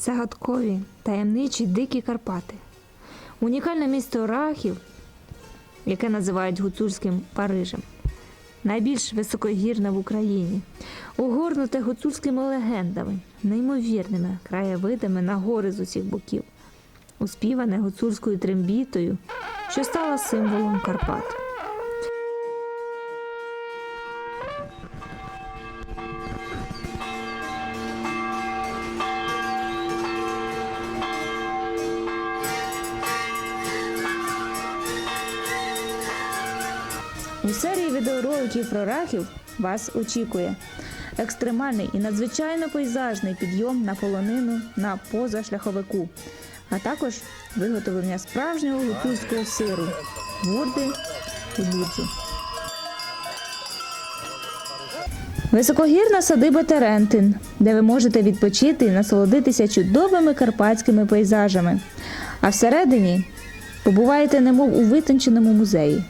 загадкові, таємничі дикі Карпати. Унікальне місто Рахів, яке називають гуцульським Парижем. Найбільш високогірне в Україні, огорнуте гуцульськими легендами, неймовірними краєвидами на гори з усіх боків, успіване гуцульською трембітою, що стала символом Карпат. Відеороликів про рахів вас очікує екстремальний і надзвичайно пейзажний підйом на полонину на позашляховику, а також виготовлення справжнього гуцульського сиру, бурди і буджу. Високогірна садиба Терентин, де ви можете відпочити і насолодитися чудовими карпатськими пейзажами. А всередині побуваєте немов у витонченому музеї.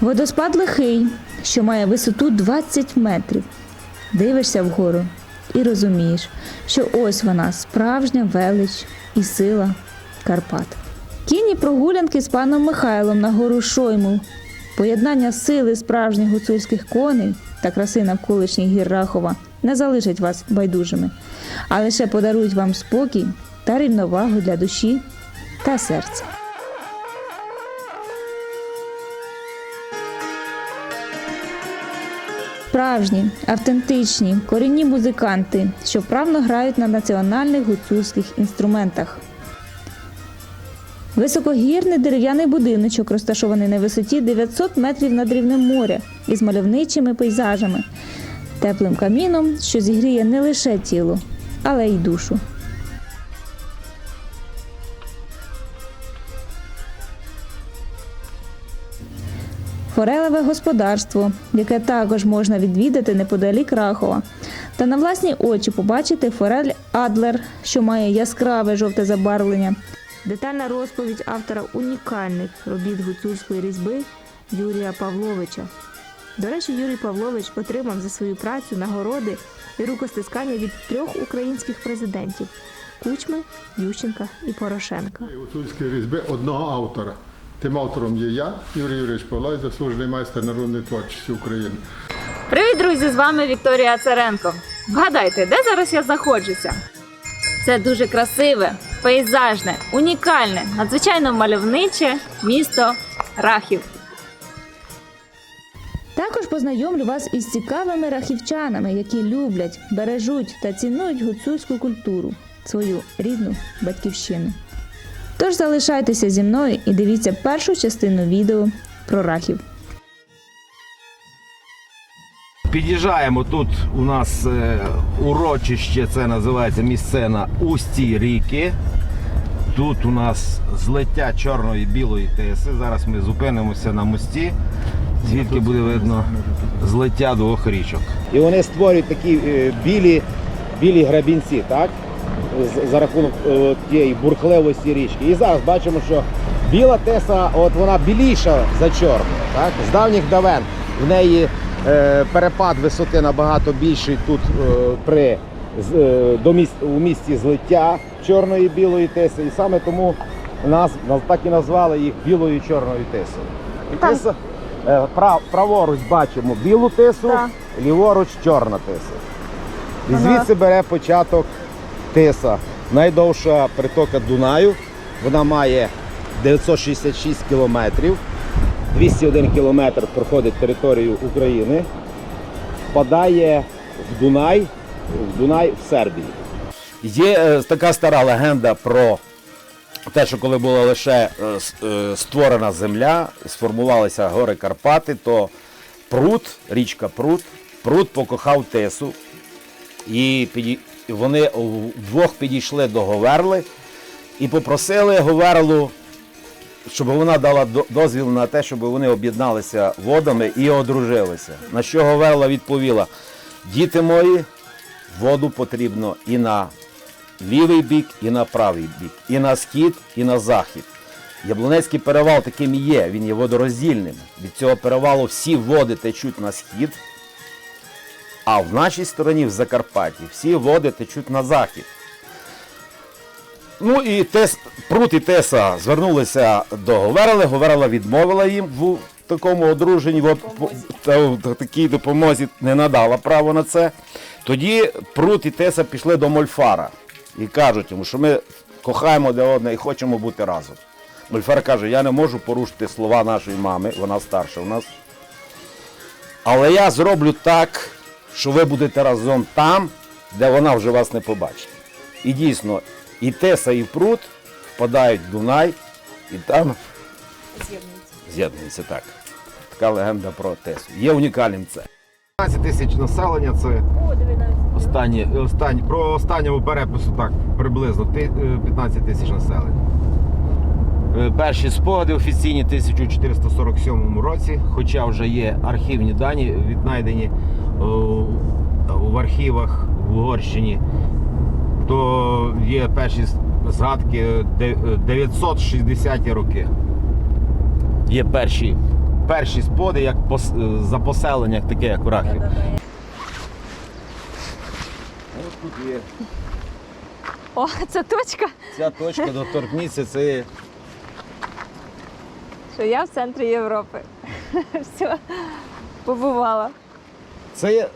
Водоспад лихий, що має висоту 20 метрів. Дивишся вгору і розумієш, що ось вона справжня велич і сила Карпат. Кінні прогулянки з паном Михайлом на гору Шойму, поєднання сили справжніх гуцульських коней та краси навколишніх гір Рахова не залишать вас байдужими, а лише подарують вам спокій та рівновагу для душі та серця. Справжні, автентичні, корінні музиканти, що вправно грають на національних гуцульських інструментах. Високогірний дерев'яний будиночок, розташований на висоті 900 метрів над рівнем моря із мальовничими пейзажами, теплим каміном, що зігріє не лише тіло, але й душу. Форелеве господарство, яке також можна відвідати неподалік Рахова, та на власні очі побачити форель Адлер, що має яскраве жовте забарвлення. Детальна розповідь автора унікальних робіт гуцульської різьби Юрія Павловича. До речі, Юрій Павлович отримав за свою працю нагороди і рукостискання від трьох українських президентів Кучми, Ющенка і Порошенка. Гуцульської різьби одного автора. Тим автором є я, Юрій Юрійович Павлович, заслужений майстер народної творчості України. Привіт, друзі! З вами Вікторія Царенко. Вгадайте, де зараз я знаходжуся? Це дуже красиве, пейзажне, унікальне, надзвичайно мальовниче місто Рахів. Також познайомлю вас із цікавими рахівчанами, які люблять, бережуть та цінують гуцульську культуру, свою рідну батьківщину. Тож залишайтеся зі мною і дивіться першу частину відео про рахів. Під'їжджаємо тут. У нас е, урочище, це називається місцена Усті ріки. Тут у нас злиття чорної і білої теси. Зараз ми зупинимося на мості, звідки буде видно злиття двох річок. І вони створюють такі е, білі, білі грабінці, так? За рахунок е, тієї бурхливості річки. І зараз бачимо, що біла теса, от вона біліша за чорну. Так? З давніх давен в неї е, перепад висоти набагато більший тут е, при е, до міс, у місці злиття чорної і білої теси. І саме тому нас, нас так і назвали їх білою і чорною тесою. Теса, е, прав, праворуч бачимо білу Так. ліворуч чорна теса. І звідси бере початок Тиса. Найдовша притока Дунаю. Вона має 966 кілометрів. 201 кілометр проходить територію України. Впадає в Дунай, в Дунай в Сербії. Є е, така стара легенда про те, що коли була лише е, е, створена земля, сформувалися гори Карпати, то пруд, річка Пруд, пруд покохав Тесу. І вони вдвох підійшли до Говерли і попросили Говерлу, щоб вона дала дозвіл на те, щоб вони об'єдналися водами і одружилися. На що Говерла відповіла: діти мої, воду потрібно і на лівий бік, і на правий бік, і на схід, і на захід. Яблунецький перевал таким і є, він є водороздільним. Від цього перевалу всі води течуть на схід, А в нашій стороні, в Закарпатті, всі води течуть на захід. Ну і Тес, Прут і Теса звернулися до Говерли. Говерла відмовила їм в такому одруженні, в, та- в такій допомозі не надала право на це. Тоді Прут і Теса пішли до Мольфара і кажуть йому, що ми кохаємо одне одне і хочемо бути разом. Мольфар каже, я не можу порушити слова нашої мами, вона старша у нас. Але я зроблю так, що ви будете разом там, де вона вже вас не побачить. І дійсно, і Теса, і Прут впадають в Дунай, і там з'єднуються так. Така легенда про Тесу. Є унікальним це. 15 тисяч населення це останні, останні, про останнього перепису так приблизно ти- е, 15 тисяч населення. Е, Перші спогади офіційні в 1447 році, хоча вже є архівні дані, віднайдені в архівах в Угорщині, то є перші згадки 960-ті роки. Є перші, перші споди як пос- за поселення, як таке, як в Рахів. Ось тут є О, це точка, ця точка доторкніться, це що я в центрі Європи. Все, побувала. Це є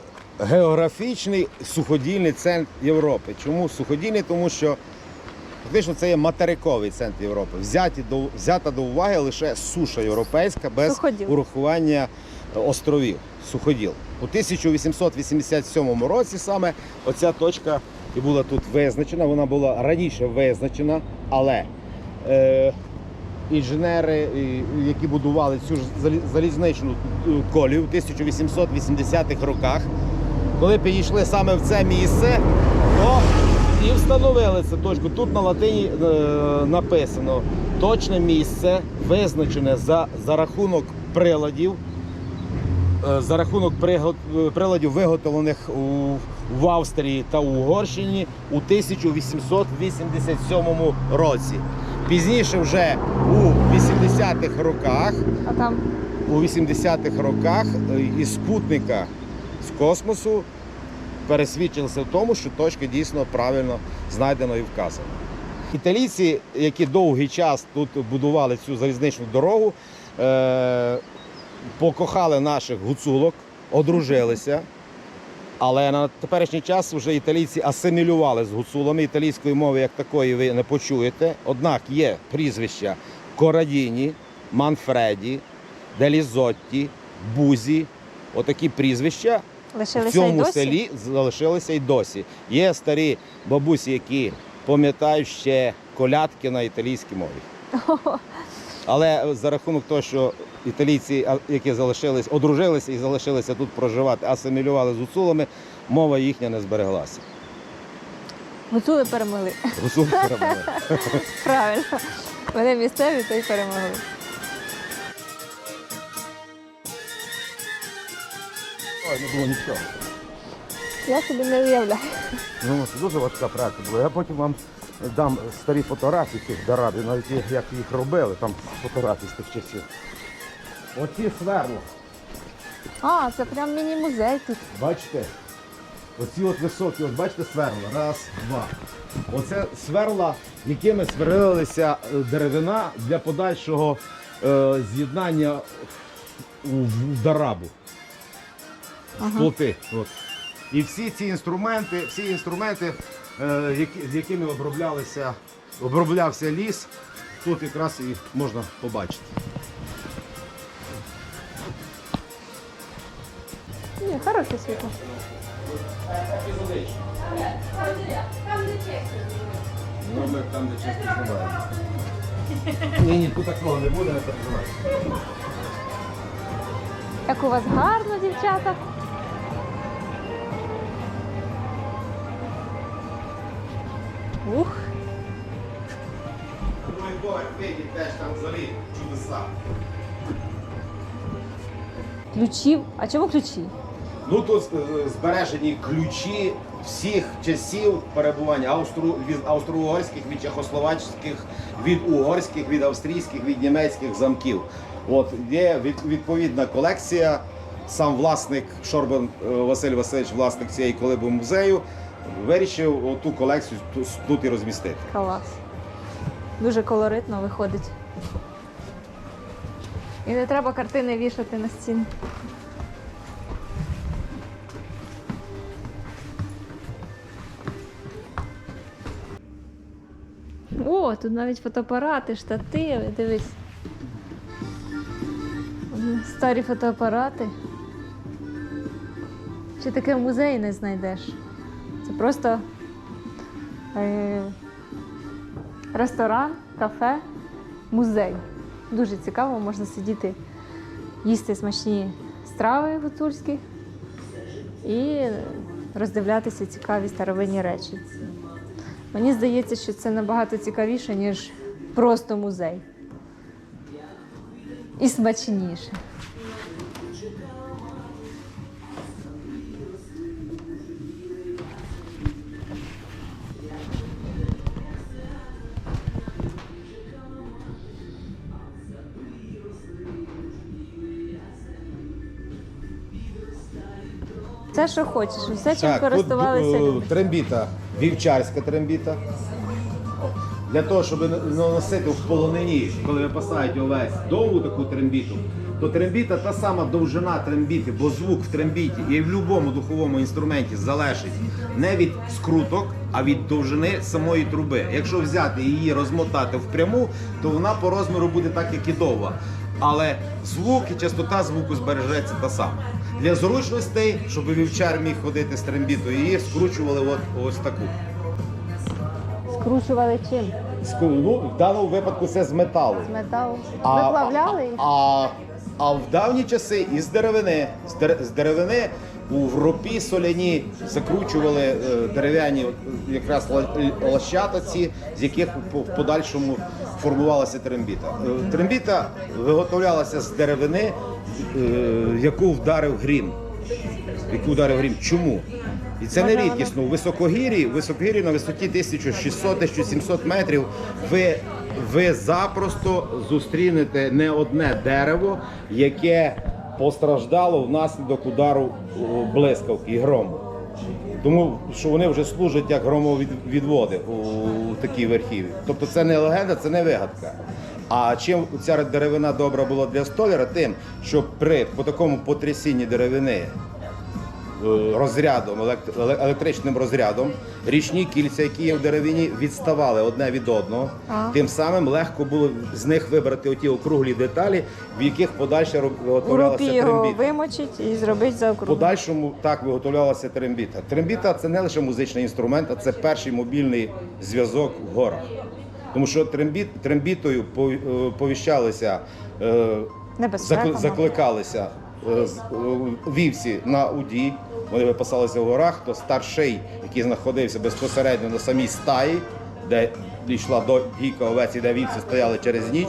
географічний суходільний центр Європи. Чому суходільний? Тому що фактично це є материковий центр Європи. Взяті до, взята до уваги лише суша європейська без Суходіл. урахування е, островів. Суходіл. У 1887 році саме оця точка і була тут визначена. Вона була раніше визначена, але е, інженери, які будували цю залізничну е, колію в 1880-х роках, коли підійшли саме в це місце, то і встановили цю точку. Тут на латині е, написано точне місце визначене за, за рахунок приладів. е, За рахунок приладів, виготовлених у, в Австрії та Угорщині у 1887 році. Пізніше, вже у 80-х роках, А там у 80-х роках е, із спутника з космосу пересвідчилися в тому, що точка дійсно правильно знайдена і вказана. Італійці, які довгий час тут будували цю залізничну дорогу, е- покохали наших гуцулок, одружилися. Але на теперішній час вже італійці асимілювали з гуцулами. Італійської мови як такої ви не почуєте. Однак є прізвища Корадіні, Манфреді, Делізотті, Бузі. Отакі прізвища в лишилися і цьому досі. селі залишилися й досі. Є старі бабусі, які пам'ятають ще колядки на італійській мові. Але за рахунок того, що італійці, які залишились, одружилися і залишилися тут проживати, асимілювали з гуцулами, мова їхня не збереглася. Гуцули перемогли. Гуцули перемогли. Правильно. Вони місцеві, то й перемогли. Ой, не було нічого. Я собі не уявляю. Ну, це дуже важка праця була. Я потім вам дам старі фотографії цих дарабів, навіть як їх робили, там фотографії з тих часів. Оці сверла. А, це прям міні-музей тут. Бачите? Оці от високі, от бачите сверла. Раз, два. Оце сверла, якими сверлилися е, деревина для подальшого е, з'єднання у, в дарабу. В плоти. От. І всі ці інструменти, всі інструменти, з якими оброблялися, оброблявся ліс, тут якраз і можна побачити. Ні, хороше світло. Там, де часто знімаємо. Ні, ні, тут такого не буде, не переживайте. Як у вас гарно, дівчата. Ух, Другий поверх вийде теж там взагалі чудеса. ключів. А чому ключі? Ну тут е, збережені ключі всіх часів перебування австру, від австро-угорських, від чехословацьких, від угорських, від австрійських, від німецьких замків. От є відповідна колекція сам власник Шорбан е, Василь Васильович, власник цієї колиби музею, вирішив ту колекцію тут, і розмістити. Клас. Дуже колоритно виходить. І не треба картини вішати на стіну. О, тут навіть фотоапарати, штативи, дивись. Старі фотоапарати. Чи таке в музеї не знайдеш? Це просто е, ресторан, кафе, музей. Дуже цікаво, можна сидіти, їсти смачні страви гуцульські і роздивлятися цікаві старовинні речі. Мені здається, що це набагато цікавіше, ніж просто музей. І смачніше. Все, що хочеш, все, чим користувалися тут, е, люди. трембіта, вівчарська трембіта. Для того, щоб не носити в полонині, коли випасають овець довгу таку трембіту, то трембіта та сама довжина трембіти, бо звук в трембіті і в будь-якому духовому інструменті залежить не від скруток, а від довжини самої труби. Якщо взяти її розмотати впряму, то вона по розміру буде так, як і довга. Але звук і частота звуку збережеться та сама. Для зручностей, щоб вівчар міг ходити з трембітою, її скручували от ось таку. Скручували чим? Ну, в даному випадку це з металу. З металу. А, Виплавляли їх? а, а в давні часи із деревини. З, дер, з деревини у ропі соляні закручували е, дерев'яні якраз ла- ці, з яких по- в подальшому формувалася трембіта. Е, Трембіта виготовлялася з деревини, яку вдарив грім. Яку вдарив грім. Чому? І це не рідкісно. У високогір'ї, у високогір'ї на висоті 1600-1700 метрів ви, ви запросто зустрінете не одне дерево, яке постраждало внаслідок удару блискавки і грому. Тому що вони вже служать як громовідводи у такій верхіві. Тобто це не легенда, це не вигадка. А чим ця деревина добра була для столяра? Тим, що при по такому потрясінні деревини е, розрядом, елект- електричним розрядом, річні кільця, які є в деревині, відставали одне від одного. А. Тим самим легко було з них вибрати оті округлі деталі, в яких подальше виготовлялася його трембіта. вимочить і зробить за В подальшому так виготовлялася трембіта. Трембіта це не лише музичний інструмент, а це перший мобільний зв'язок в горах. Тому що трембіт, трембітою е, повіщалися, е, закликалися е, вівці на уді. Вони випасалися в горах, то старший, який знаходився безпосередньо на самій стаї, де йшла до гійка овець, і де вівці стояли через ніч,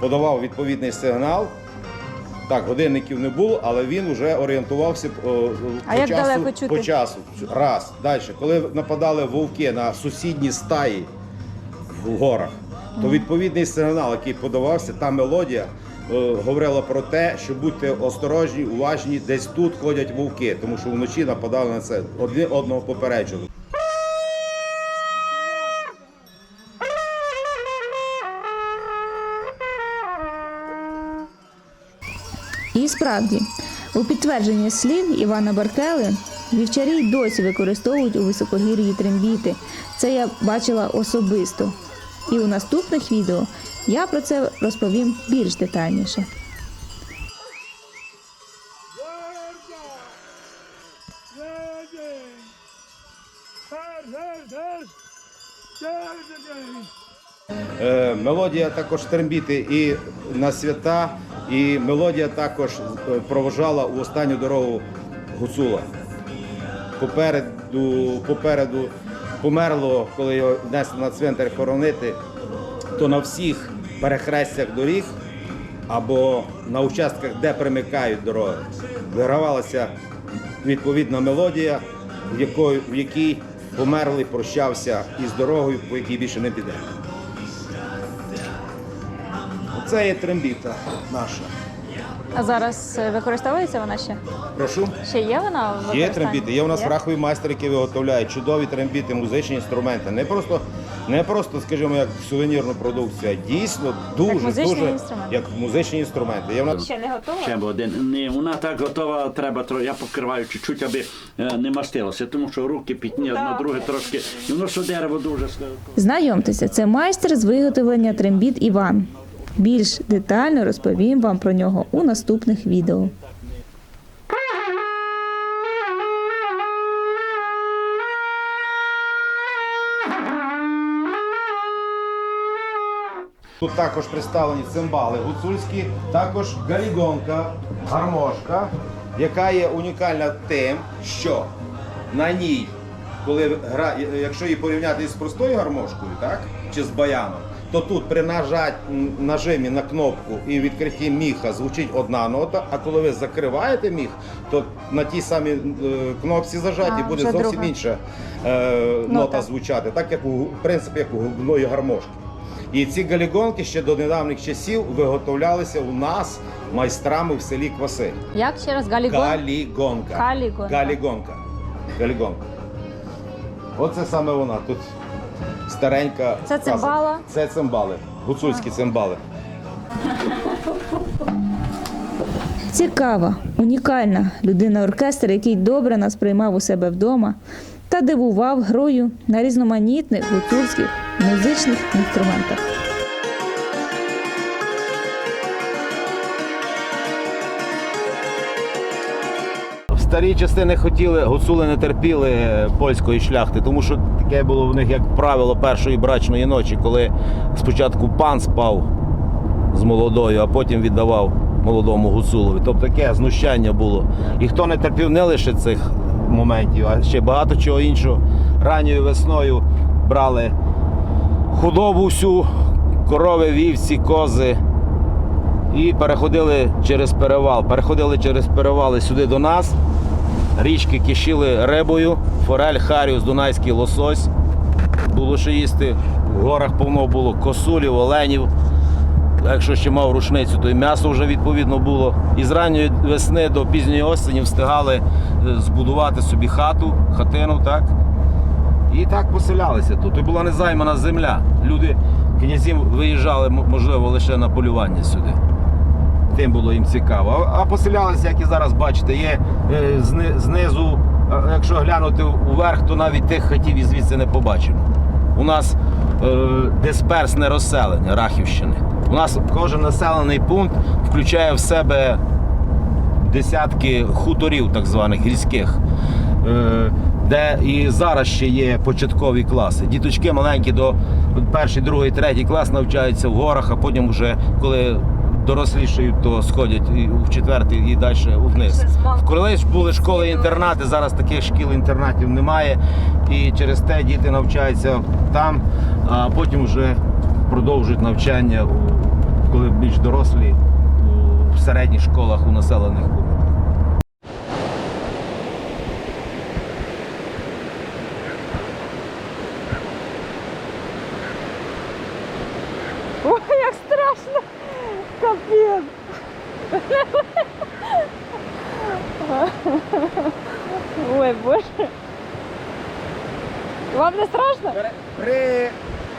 подавав відповідний сигнал. Так, годинників не було, але він вже орієнтувався о, о, А по, як часу, далеко чути? по часу. Раз. Далі, коли нападали вовки на сусідні стаї в горах, то відповідний сигнал, який подавався, та мелодія е, говорила про те, що будьте осторожні, уважні, десь тут ходять вовки, тому що вночі нападали на це, одне одного попереджували. І справді, у підтвердження слів Івана Баркели, вівчарі й досі використовують у високогір'ї трембіти. Це я бачила особисто. І у наступних відео я про це розповім більш детальніше. Е, мелодія також трембіти і на свята, і мелодія також е, провожала у останню дорогу гуцула. Попереду, попереду померло, коли його несли на цвинтар хоронити, то на всіх перехрестях доріг або на участках, де примикають дороги, вигравалася відповідна мелодія, в якій померлий прощався із дорогою, по якій більше не піде. Оце є трембіта наша. А зараз е, використовується вона ще? Прошу. Ще є вона? в Є використанні? трембіти. Є у нас фрахові майстри, які виготовляють чудові трембіти, музичні інструменти. Не просто, не просто, скажімо, як сувенірну продукцію, а дійсно дуже, Як музичний дуже інструмент. як музичні інструменти. Є у нас Ще не готова? Ще один. Ні, вона так готова, треба тро- я покриваю чуть-чуть, аби е, не мастилося, тому що руки пітні одно друге трошки. І воно що дерево дуже ска- Знайомтеся, це майстер з виготовлення трембіт Іван. Більш детально розповім вам про нього у наступних відео. Тут також представлені цимбали гуцульські, також галігонка, гармошка, яка є унікальна тим, що на ній, коли гра, якщо її порівняти з простою гармошкою, так, чи з баяном, то тут при нажать, нажимі на кнопку і відкритті міха звучить одна нота, а коли ви закриваєте міх, то на тій самій е, кнопці зажаті А, буде зовсім друга. інша е, нота звучати, так як у принципі як у губної гармошки. І ці галігонки ще до недавніх часів виготовлялися у нас майстрами в селі Кваси. Як ще раз? Галігон? Галігонка. Галігонка. Галігонка. Галігонка. Оце саме вона. Тут старенька. Це казка. цимбала? Це цимбали. Гуцульські цимбали. Цікава, унікальна людина-оркестр, який добре нас приймав у себе вдома та дивував грою на різноманітних гуцульських музичних інструментах. Старі часи не хотіли, гуцули не терпіли польської шляхти, тому що таке було в них, як правило, першої брачної ночі, коли спочатку пан спав з молодою, а потім віддавав молодому гуцулові. Тобто таке знущання було. І хто не терпів не лише цих моментів, а ще багато чого іншого. Ранньою весною брали худобу всю, корови, вівці, кози. І переходили через перевал. Переходили через перевали сюди до нас. Річки кишіли рибою, форель, харіус, дунайський лосось. Було що їсти. В горах повно було косулів, оленів. Якщо ще мав рушницю, то і м'ясо вже відповідно було. І з ранньої весни до пізньої осені встигали е, збудувати собі хату, хатину, так? І так поселялися тут. І була незаймана земля. Люди, князів виїжджали, можливо, лише на полювання сюди. Тим було їм цікаво. А поселялися, як і зараз бачите, є е, знизу, е, якщо глянути вверх, то навіть тих хатів і звідси не побачимо. У нас е, дисперсне розселення Рахівщини. У нас кожен населений пункт включає в себе десятки хуторів, так званих гірських, де і зараз ще є початкові класи. Діточки маленькі до перший, другий, третій клас навчаються в горах, а потім вже коли дорослішають, то сходять і в четвертий і далі вниз. Колись були школи-інтернати, зараз таких шкіл-інтернатів немає. І через те діти навчаються там, а потім вже продовжують навчання, коли більш дорослі, в середніх школах у населених пунктах. Ой, як страшно! Капець! Ой, боже. Вам не страшно? При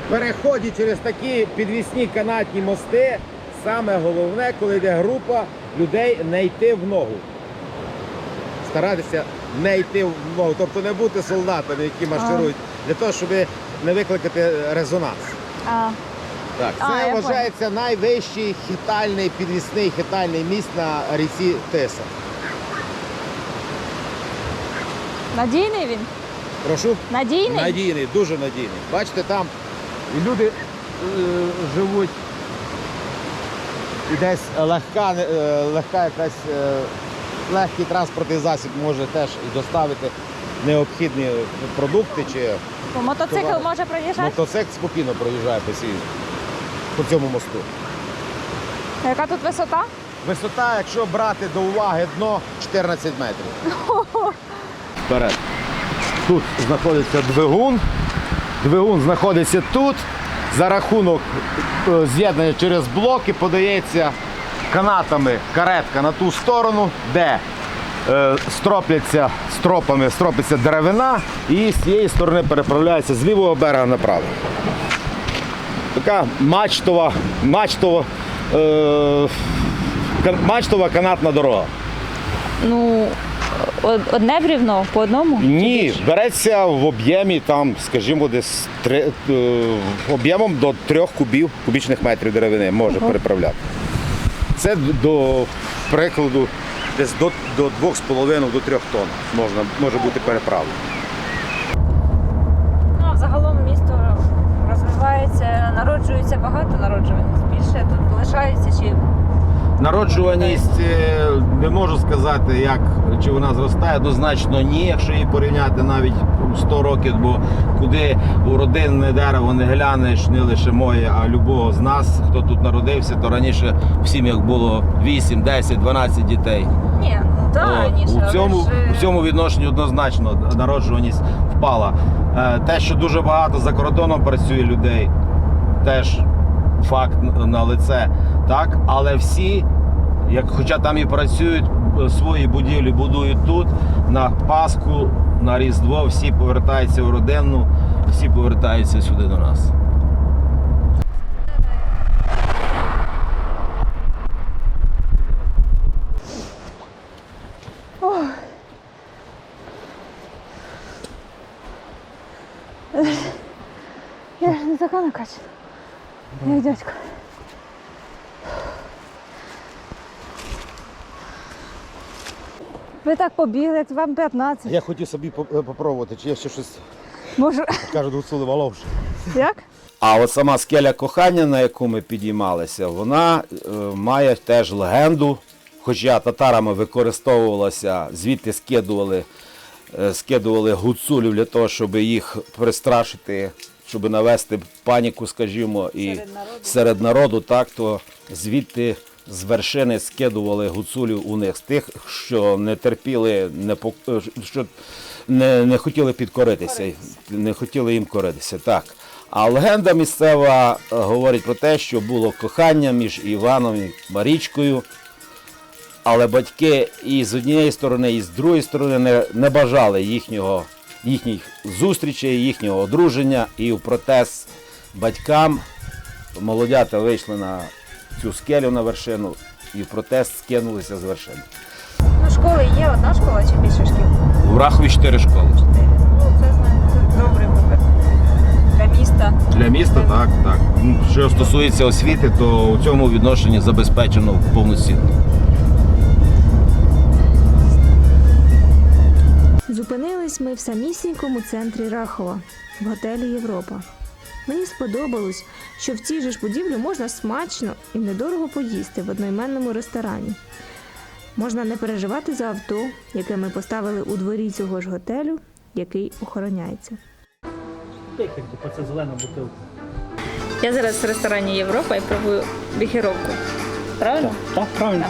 переході через такі підвісні канатні мости саме головне, коли йде група людей, не йти в ногу. Старатися не йти в ногу, тобто не бути солдатами, які марширують, для того, щоб не викликати резонанс. А, Так, це я вважається найвищий хитальний підвісний хитальний міст на ріці Тиса. надійний він? Прошу. Надійний? Надійний, дуже надійний. Бачите, там люди живуть і десь легка, е, легка якась е, легкий транспортний засіб може теж і доставити необхідні продукти чи Мотоцикл Товари. може проїжджати? мотоцикл спокійно проїжджає по, цій, по цьому мосту. Яка тут висота? Висота, якщо брати до уваги дно 14 метрів. Вперед. Тут знаходиться двигун. Двигун знаходиться тут. За рахунок е, з'єднання через блоки подається канатами каретка на ту сторону, де е, стропляться стропами, стропиться деревина, і з цієї сторони переправляється з лівого берега направо. Така мачтова, мачтова, е, мачтова канатна дорога. Ну, одне брівно по одному? Ні, береться в об'ємі там, скажімо, десь три, е, об'ємом до трьох кубів кубічних метрів деревини може переправляти. Це до прикладу десь до, до 2,5 до 3 тонн можна, може бути переправлено. Ну, а загалом місто розвивається, народжується багато народжуваність. Більше тут лишаються чи Народжуваність е, не можу сказати, як чи вона зростає. Однозначно ні, якщо її порівняти навіть 100 років, бо куди у родинне дерево не глянеш, не лише моє, а любого з нас, хто тут народився, то раніше в сім'ях було 8, 10, 12 дітей. ні, ну так, раніше. у цьому, ж, у цьому відношенні однозначно народжуваність впала. Е, Те, що дуже багато за кордоном працює людей, теж факт на лице. Так? Але всі, як, хоча там і працюють, е, свої будівлі будують тут, на Пасху, на Різдво, всі повертаються в родину, всі повертаються сюди до нас. Я ж не така накачана. Як дядько. Ви так побігли, як вам 15. Я хотів собі попробувати, чи я ще щось Може, кажуть, гуцули воловши. як? А от сама скеля кохання, на яку ми підіймалися, вона е, має теж легенду, хоча татарами використовувалася, звідти скидували, е, скидували гуцулів для того, щоб їх пристрашити, щоб навести паніку, скажімо, і серед народу, серед народу так, то звідти з вершини скидували гуцулів у них з тих, що не терпіли, не пок- що не, не хотіли підкоритися, не хотіли їм коритися. Так. А легенда місцева е, говорить про те, що було кохання між Іваном і Марічкою, але батьки і з однієї сторони, і з другої сторони не, не бажали їхнього, їхніх зустрічей, їхнього одруження. І в протест батькам молодята вийшли на цю скелю на вершину і в протест скинулися з вершини. Ну, школи є, одна школа чи більше шкіл? У Рахові чотири школи. Ну, це знаю, це добрий вибір. Для міста. Для міста так, так. Ну, Що стосується освіти, то у цьому відношенні забезпечено повноцінно. Зупинились ми в самісінькому центрі Рахова, в готелі Європа. Мені сподобалось, що в цій же ж будівлі можна смачно і недорого поїсти в одноіменному ресторані. Можна не переживати за авто, яке ми поставили у дворі цього ж готелю, який охороняється. Це зелена бутилка. Я зараз в ресторані Європа і пробую біхіровку. Правильно? Так, правильно.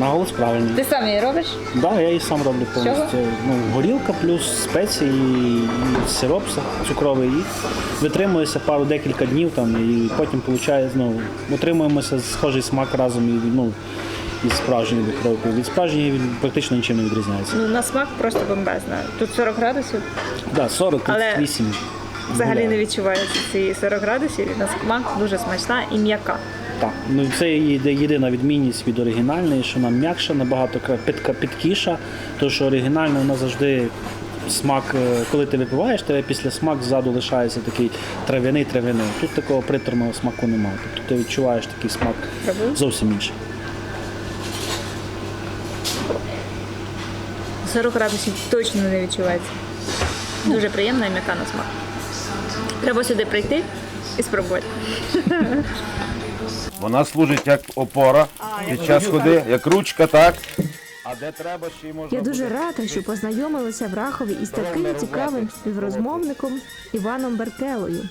Наголос правильний. Ти сам її робиш? Так, да, я її сам роблю повністю. Чого? Ну, горілка плюс спеції і сироп цукровий. І витримується пару декілька днів там, і потім виходить, ну, утримуємося схожий смак разом і, ну, із справжньою біхровкою. Від справжньої він практично нічим не відрізняється. Ну, на смак просто бомбезна. Тут 40 градусів. Да, 40 Але Взагалі не відчувається ці 40 градусів. і На смак дуже смачна і м'яка. Так, ну це є- єдина відмінність від оригінальної, що вона м'якша, набагато підка- підкіша, тому що оригінальна вона завжди смак, е, коли ти випиваєш, тебе після смак ззаду лишається такий трав'яний трав'яний. Тут такого приторного смаку немає. Тобто ти відчуваєш такий смак зовсім інший. 40 градусів точно не відчувається. Дуже приємна і м'яка на смак. Треба сюди прийти і спробувати. Вона служить як опора під час ходи, як ручка, так? А де треба, ще й можна Я дуже рада, що познайомилася в Рахові із таким цікавим співрозмовником Іваном Беркелою.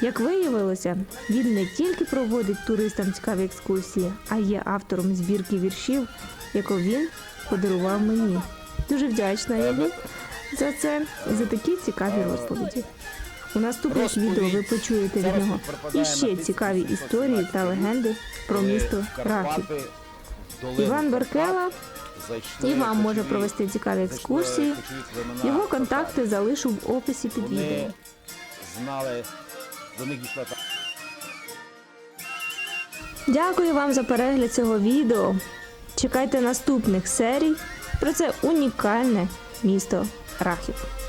Як виявилося, він не тільки проводить туристам цікаві екскурсії, а є автором збірки віршів, яку він подарував мені. Дуже вдячна йому за це і за такі цікаві розповіді. У наступних відео ви почуєте від нього припадає і ще цікаві історії та легенди про місто Рахів. Іван зайшли і вам може провести цікаві екскурсії. Його контакти залишу в описі під відео. Знали, до них дійшла та Дякую вам за перегляд цього відео. Чекайте наступних серій про це унікальне місто Рахів.